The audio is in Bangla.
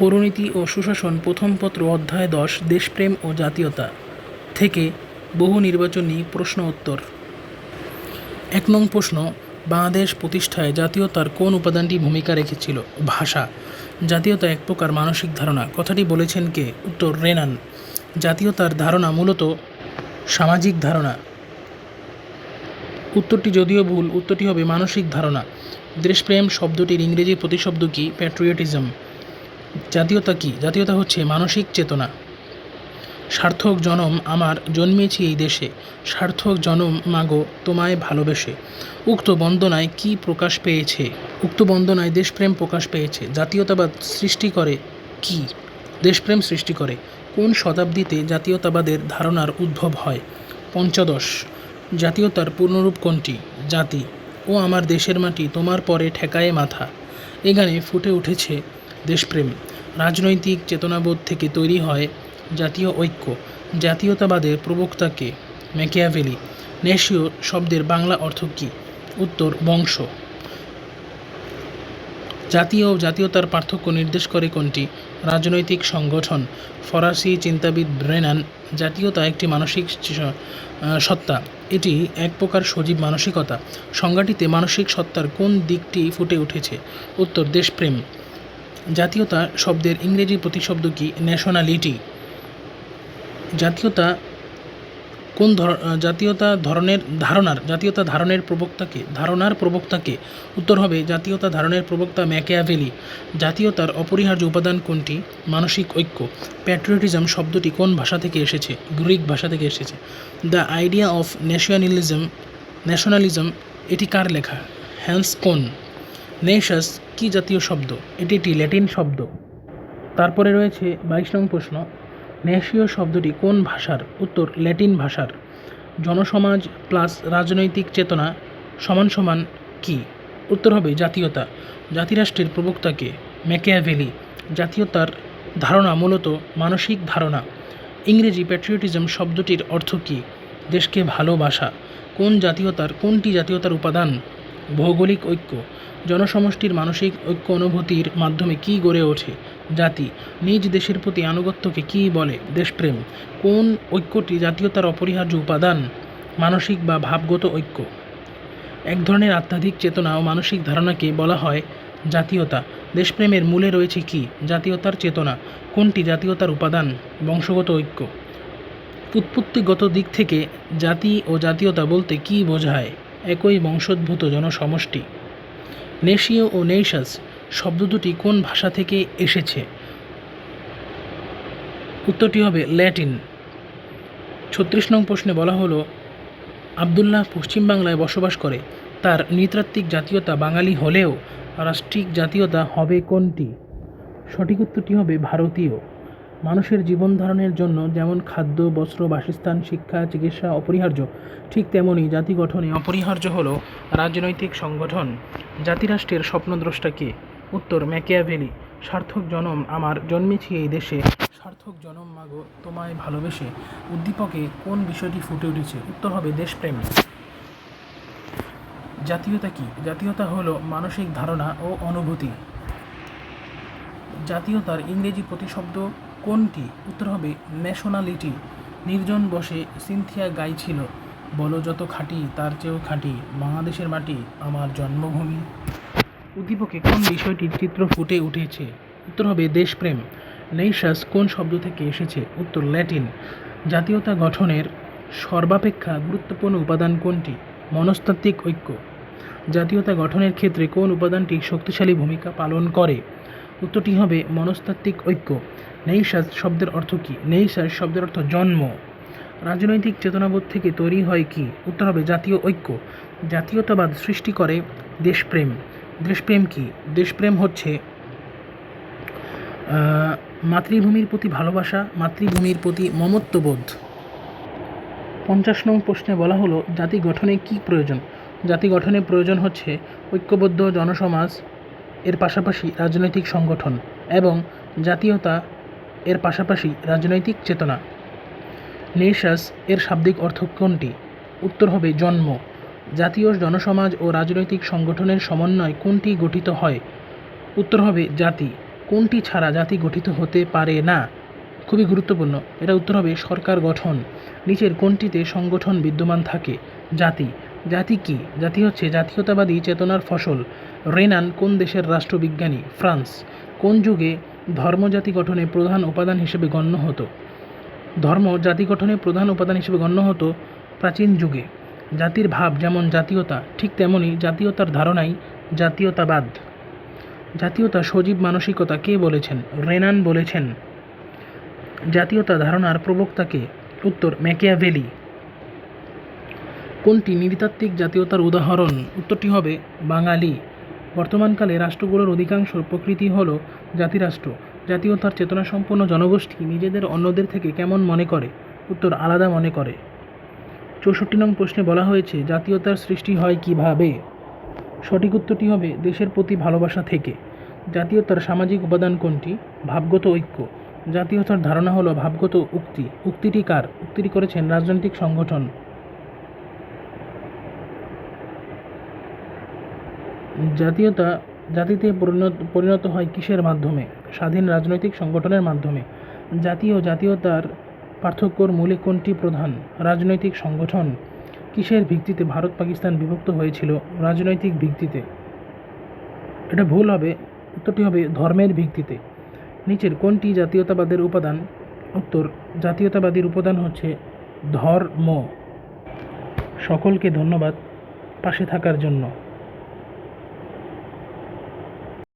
পৌরনীতি ও সুশাসন প্রথম পত্র অধ্যায় দশ, দেশপ্রেম ও জাতীয়তা থেকে বহু নির্বাচনী প্রশ্ন উত্তর। এক নং প্রশ্ন, বাংলাদেশ প্রতিষ্ঠায় জাতীয়তার কোন উপাদানটি ভূমিকা রেখেছিল? ভাষা। জাতীয়তা এক প্রকার মানসিক ধারণা। কথাটি বলেছেন কে? উত্তর, রেনান। জাতীয়তার ধারণা মূলত সামাজিক ধারণা। উত্তরটি যদিও ভুল, উত্তরটি হবে মানসিক ধারণা। দেশপ্রেম শব্দটির ইংরেজি প্রতিশব্দ কি? প্যাট্রিয়টিজম জাতীয়তা কি? জাতীয়তা হচ্ছে মানসিক চেতনা। সার্থক জনম আমার জন্মেছি এই দেশে। সার্থক জনম মাগো তোমায় ভালোবেসে। উক্ত বন্দনায় কি প্রকাশ পেয়েছে? উক্ত বন্দনায় দেশপ্রেম প্রকাশ পেয়েছে। জাতীয়তাবাদ সৃষ্টি করে কি? দেশপ্রেম সৃষ্টি করে। কোন শতাব্দীতে জাতীয়তাবাদের ধারণার উদ্ভব হয়? পঞ্চদশ। জাতীয়তার পূর্ণরূপ কোনটি? জাতি। ও আমার দেশের মাটি তোমার পরে ঠেকায়ে মাথা। এ গানে ফুটে উঠেছে দেশপ্রেম। রাজনৈতিক চেতনাবোধ থেকে তৈরি হয় জাতীয় ঐক্য। জাতীয়তাবাদের প্রবক্তাকে ম্যাকিয়াভেলি। নেশীয় শব্দের বাংলা অর্থ কী? উত্তর, বংশ। জাতীয় ও জাতীয়তার পার্থক্য নির্দেশ করে কোনটি? রাজনৈতিক সংগঠন। ফরাসি চিন্তাবিদ ব্রেনান, জাতীয়তা একটি মানসিক সত্তা। এটি এক প্রকার সজীব মানসিকতা। সংজ্ঞাটিতে মানসিক সত্তার কোন দিকটি ফুটে উঠেছে? উত্তর, দেশপ্রেম। জাতীয়তা শব্দের ইংরেজি প্রতিশব্দ কি ন্যাশনালিটি জাতীয়তা কোন ধর জাতীয়তা ধরনের ধারণার, জাতীয়তা ধারণের প্রবক্তাকে ধারণার প্রবক্তাকে উত্তর হবে, জাতীয়তা ধারণের প্রবক্তা ম্যাকিয়াভেলি। জাতীয়তার অপরিহার্য উপাদান কোনটি? মানসিক ঐক্য। প্যাট্রিয়টিজম শব্দটি কোন ভাষা থেকে এসেছে? গ্রিক ভাষা থেকে এসেছে। The idea of nationalism nationalism, এটি কার লেখা? হ্যান্স কোন? নেশাস কি জাতীয় শব্দ? এটি একটি ল্যাটিন শব্দ। তারপরে রয়েছে বাইশ নং প্রশ্ন নেশীয় শব্দটি কোন ভাষার? উত্তর, ল্যাটিন ভাষার। জনসমাজ প্লাস রাজনৈতিক চেতনা সমান সমান কি? উত্তর হবে জাতীয়তা। জাতিরাষ্ট্রের প্রবক্তাকে ম্যাকিয়াভেলি। জাতীয়তার ধারণা মূলত মানসিক ধারণা। ইংরেজি প্যাট্রিয়টিজম শব্দটির অর্থ কী? দেশকে ভালোবাসা। কোন জাতীয়তার, কোনটি জাতীয়তার উপাদান? ভৌগোলিক ঐক্য। জনসমষ্টির মানসিক ঐক্য অনুভূতির মাধ্যমে কী গড়ে ওঠে? জাতি, নিজ দেশের প্রতি আনুগত্যকে কী বলে? দেশপ্রেম, কোন ঐক্যটি জাতীয়তার অপরিহার্য উপাদান? মানসিক বা ভাবগত ঐক্য। এক ধরনের আধ্যাত্মিক চেতনা ও মানসিক ধারণাকে বলা হয় জাতীয়তা। দেশপ্রেমের মূলে রয়েছে কি? জাতীয়তার চেতনা। কোনটি জাতীয়তার উপাদান? বংশগত ঐক্য। উৎপত্তিগত দিক থেকে জাতি ও জাতীয়তা বলতে কী বোঝায়? একই বংশোদ্ভূত জনসমষ্টি। নেশীয় ও নেশাস শব্দ দুটি কোন ভাষা থেকে এসেছে? উত্তরটি হবে ল্যাটিন। ছত্রিশ নং প্রশ্নে বলা হলো, আবদুল্লাহ পশ্চিমবাংলায় বসবাস করে। তার নৃতাত্ত্বিক জাতীয়তা বাঙালি হলেও রাষ্ট্রিক জাতীয়তা হবে কোনটি? সঠিক উত্তরটি হবে ভারতীয়। মানুষের জীবন ধারণের জন্য যেমন খাদ্য, বস্ত্র, বাসস্থান, শিক্ষা, চিকিৎসা অপরিহার্য, ঠিক তেমনি জাতি গঠনে অপরিহার্য হল রাজনৈতিক সংগঠন। জাতিরাষ্ট্রের স্বপ্নদ্রষ্টা কে? উত্তর, ম্যাকিয়াভেলি। সার্থক জনম আমার জন্মেছি এই দেশে। সার্থক জনম মাগো, তোমায় ভালোবেসে। উদ্দীপকে কোন বিষয়টি ফুটে উঠেছে? উত্তর হবে দেশপ্রেম। জাতীয়তা কি? জাতীয়তা হলো মানসিক ধারণা ও অনুভূতি। জাতীয়তার ইংরেজি প্রতিশব্দ কোনটি? উত্তর হবে ন্যাশনালিটি। নির্জন বসে সিনথিয়া গাইছিল বলো যত খাঁটি, তার চেয়েও খাঁটি। বাংলাদেশের মাটি, আমার জন্মভূমি। উদ্দীপকে কোন বিষয়টির চিত্র ফুটে উঠেছে? উত্তর হবে দেশপ্রেম। নেইশাস কোন শব্দ থেকে এসেছে? উত্তর ল্যাটিন। জাতীয়তা গঠনের সর্বাপেক্ষা গুরুত্বপূর্ণ উপাদান কোনটি? মনস্তাত্ত্বিক ঐক্য। জাতীয়তা গঠনের ক্ষেত্রে কোন উপাদানটি শক্তিশালী ভূমিকা পালন করে? উত্তরটি হবে মনস্তাত্ত্বিক ঐক্য। নেইশাস শব্দের অর্থ কী? নেইশাস শব্দের অর্থ জন্ম। রাজনৈতিক চেতনাবোধ থেকে তৈরি হয় কি? উত্তর হবে জাতীয় ঐক্য। জাতীয়তাবাদ সৃষ্টি করে দেশপ্রেম। দেশপ্রেম কি? দেশপ্রেম হচ্ছে মাতৃভূমির প্রতি ভালোবাসা, মাতৃভূমির প্রতি মমত্ববোধ। পঞ্চাশ নং প্রশ্নে বলা হলো, জাতি গঠনে কি প্রয়োজন? জাতি গঠনে প্রয়োজন হচ্ছে ঐক্যবদ্ধ জনসমাজ এর পাশাপাশি রাজনৈতিক সংগঠন এবং জাতীয়তা এর পাশাপাশি রাজনৈতিক চেতনা। নেশাস এর শাব্দিক অর্থ কোনটি? উত্তর হবে জন্ম। জাতীয় জনসমাজ ও রাজনৈতিক সংগঠনের সমন্বয় কোনটি গঠিত হয়? উত্তর হবে জাতি। কোনটি ছাড়া জাতি গঠিত হতে পারে না? খুবই গুরুত্বপূর্ণ। এটা উত্তর হবে সরকার গঠন। নিচের কোনটিতে সংগঠন বিদ্যমান থাকে? জাতি। জাতি কি? জাতি হচ্ছে জাতীয়তাবাদী চেতনার ফসল। রেনান কোন দেশের রাষ্ট্রবিজ্ঞানী? ফ্রান্স। কোন যুগে ধর্ম জাতি গঠনে প্রধান উপাদান হিসেবে গণ্য হতো? ধর্ম জাতি গঠনে প্রধান উপাদান হিসেবে গণ্য হতো প্রাচীন যুগে। জাতির ভাব যেমন জাতীয়তা, ঠিক তেমনি জাতীয়তার ধারণাই জাতীয়তাবাদ। জাতীয়তা সজীব মানসিকতা কে বলেছেন? রেনান বলেছেন। জাতীয়তা ধারণার প্রবক্তাকে উত্তর, ম্যাকিয়াভেলি। কোনটি নৃতাত্ত্বিক জাতীয়তার উদাহরণ? উত্তরটি হবে বাঙালি। বর্তমানকালে রাষ্ট্রগুলোর অধিকাংশ প্রকৃতি হল জাতিরাষ্ট্র জাতীয়তার চেতনাসম্পন্ন জনগোষ্ঠী নিজেদের অন্যদের থেকে কেমন মনে করে? উত্তর আলাদা মনে করে। চৌষট্টি নং প্রশ্নে বলা হয়েছে, জাতীয়তার সৃষ্টি হয় কীভাবে? সঠিক উত্তরটি হবে, দেশের প্রতি ভালোবাসা থেকে। জাতীয়তার সামাজিক উপাদান কোনটি? ভাবগত ঐক্য। জাতীয়তার ধারণা হলো ভাবগত উক্তি। উক্তিটি কার? উক্তিটি করেছেন রাজনৈতিক সংগঠন জাতীয়তা জাতিতে পরিণত পরিণত হয় কিসের মাধ্যমে? স্বাধীন রাজনৈতিক সংগঠনের মাধ্যমে। জাতীয় জাতীয়তার পার্থক্যর মূলে কোনটি প্রধান? রাজনৈতিক সংগঠন। কিসের ভিত্তিতে ভারত পাকিস্তান বিভক্ত হয়েছিল? রাজনৈতিক ভিত্তিতে। এটা ভুল হবে, উত্তরটি হবে ধর্মের ভিত্তিতে। নিচের কোনটি জাতীয়তাবাদের উপাদান? উত্তর, জাতীয়তাবাদীর উপাদান হচ্ছে ধর্ম। সকলকে ধন্যবাদ পাশে থাকার জন্য।